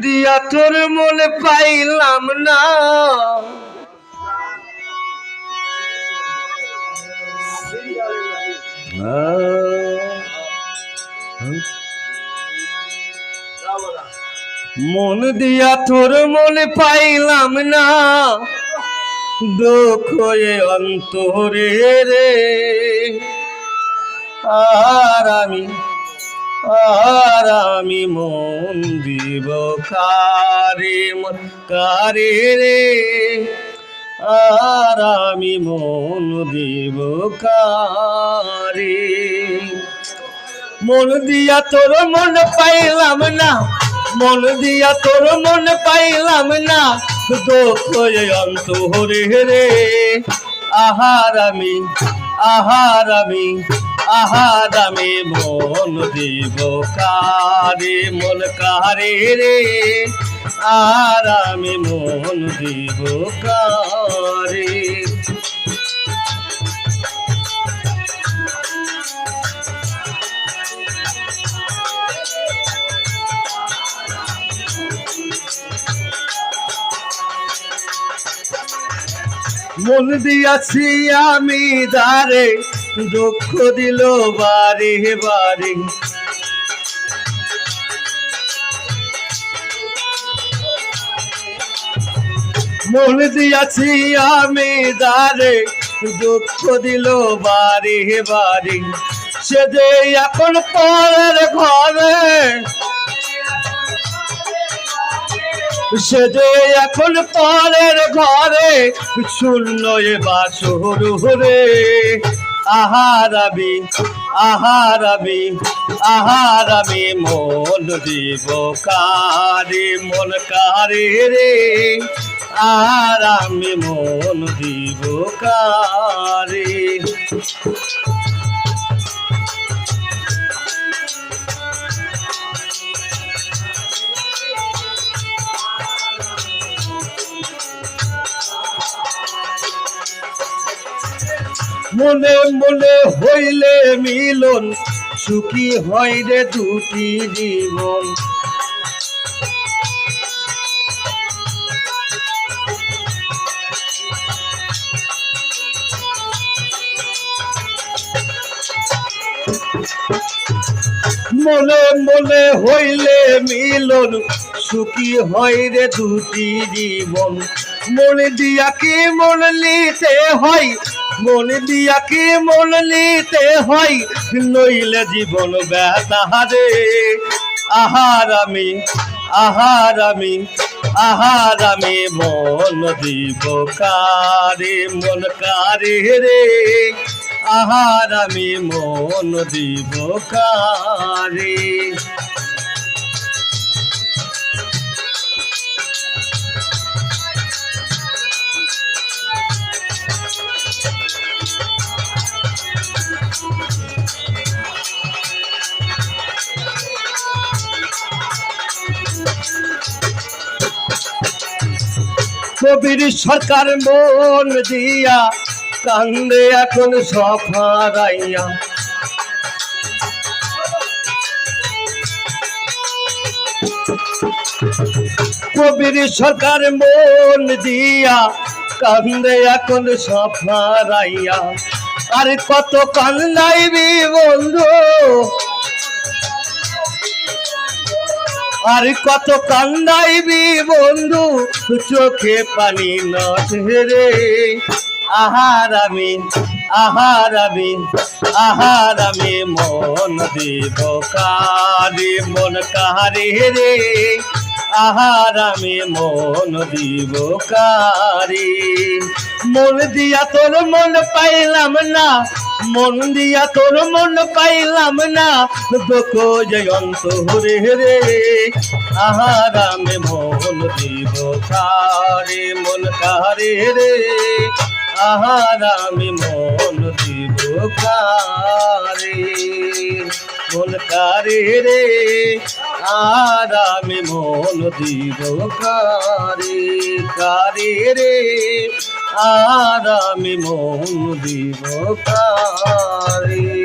দিয়া তোর মনে পাইলাম না। মন দিয়া তোর মনে পাইলাম না। দুঃখ অন্তরে রে। আর আমি আর আমি মন দিব কারে মন কারে রে? আর আমি মন দিব কারে? মন দিয়া তোর মন পাইলাম না, মন দিয়া তোর মন পাইলাম না, দুঃখ এ অন্তরে রে। আহার আমি আহার আমি আহার আমি মন দিব কারে, মন কারে রে? আর আমি মন দিব কারে। মন দিয়াছি আমি দারে দুঃখ দিল বারে বারে মন দিয়াছি আমি দারে দুঃখ দিল বারে বারে সে যে এখন পরের ঘরে, সে যে এখন পরের ঘরে শূন্য এ বাসর রে আহারাবি আহারাবি আহারাবি মন দিব কারে মন কারে রে। আর আমি মন দিব কারে। মনে মনে হইলে মিলন, সুখী হয় রে দুটি জীবন। মনে মনে হইলে মিলন, সুখী হয় রে দুটি জীবন। মন দিয়া কি মন নিতে হয়? মন দিয়া কি মন নিতে হয়? নইলে জীবন বেতাহারে আহার আমি আহার আমি আহার আমি মন দিব কারে, মন কারে রে? আহার আমি মন দিব কারে? কবির সরকার মন দিয়া কান্দে এখন সফারাইয়া কবির সরকার মন দিয়া কান্দে এখন সফারাইয়া আর কত কান্দাইবি বন্ধু? আর কত কান্দাইবি বন্ধু? চোখে পানি নজরে। আহার আমি আহার আমি আহার আমি মন দিব কারে, মন কারে রে? আহার আমি মন দিব কারে। মন দিয়া তোর মন পাইলাম না। মন দিয়া তোর মন পাইলাম না। দুঃখ জয়ন্ত হরে রে, আহার আমি মন দিব কারে, মন কারে রে, আহার আমি মন দিব কারে, মন কারে রে। আর আমি মন দিব কারে কারে রে। আর আমি মন দিব কারে।